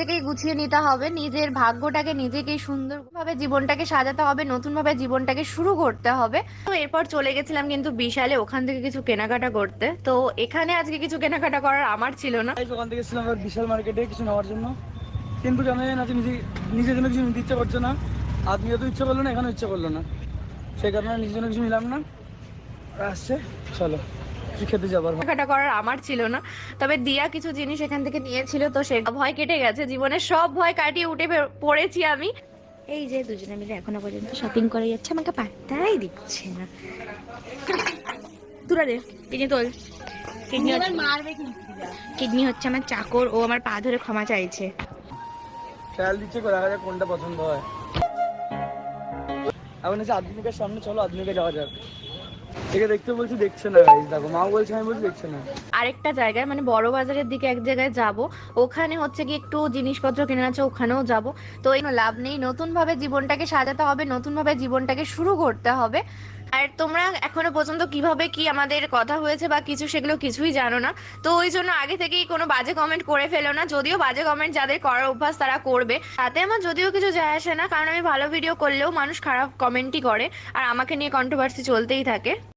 নিজেকেই গুছিয়ে নিতে হবে নিজের ভাগ্যটাকে নিজেকেই সুন্দরভাবে জীবনটাকে সাজাতে হবে নতুনভাবে জীবনটাকে শুরু করতে হবে। তো এরপর চলে গেছিলাম কিন্তু বিশালে ওখান থেকে কিছু কেনাকাটা করতে। তো এখানে আজকে কিছু কেনাকাটা করার আমার ছিল না। ওখান থেকে এবার বিশাল মার্কেটে কিছু নেওয়ার জন্য। কিন্তু কেন জানি না যে নিজে নিজের জন্য কিছু নিতে ইচ্ছে করছে না। আদমিও তো ইচ্ছে করল না এখানেও ইচ্ছে করল না। সেই কারণে নিজের জন্য কিছু নিলাম না। আর আসছে চলো। খেতে যাবার কেনাকাটা করার আমার ছিল না। তবে দিয়া কিছু জিনিস এখান থেকে নিয়েছিল তো সে ভয় কেটে গেছে জীবনের সব ভয় কাটিয়ে উঠে পড়েছি আমি। এই যে দুজনে মিলে এখনও পর্যন্ত শপিং করে যাচ্ছে আমাকে পাত্তাই দিচ্ছে না। তুরা দে কিডনি তোল। কিডনি কিডনি হচ্ছে আমার চাকর ও আমার পা ধরে ক্ষমা চাইছে। খেয়াল দিচ্ছে করে যাক কোনটা পছন্দ হয়। এখন এসে আধুনিকের সামনে চলো আধুনিকে যাওয়া যাক। আরেকটা জায়গায় মানে বড় বাজারের দিকে এক জায়গায় যাব। ওখানে হচ্ছে কি একটু জিনিসপত্র কেনার আছে, ওখানেও যাব। তো এই লাভ নেই। নতুন ভাবে জীবনটাকে সাজাতে হবে নতুন ভাবে জীবনটাকে শুরু করতে হবে। আর তোমরা এখনও পর্যন্ত কীভাবে কি আমাদের কথা হয়েছে বা কিছু সেগুলো কিছুই জানো না। তো ওই জন্য আগে থেকেই কোনো বাজে কমেন্ট করে ফেলো না। যদিও বাজে কমেন্ট যাদের করার অভ্যাস তারা করবে। তাতে আমার যদিও কিছু যায় আসে না। কারণ আমি ভালো ভিডিও করলেও মানুষ খারাপ কমেন্টই করে। আর আমাকে নিয়ে কন্ট্রোভার্সি চলতেই থাকে।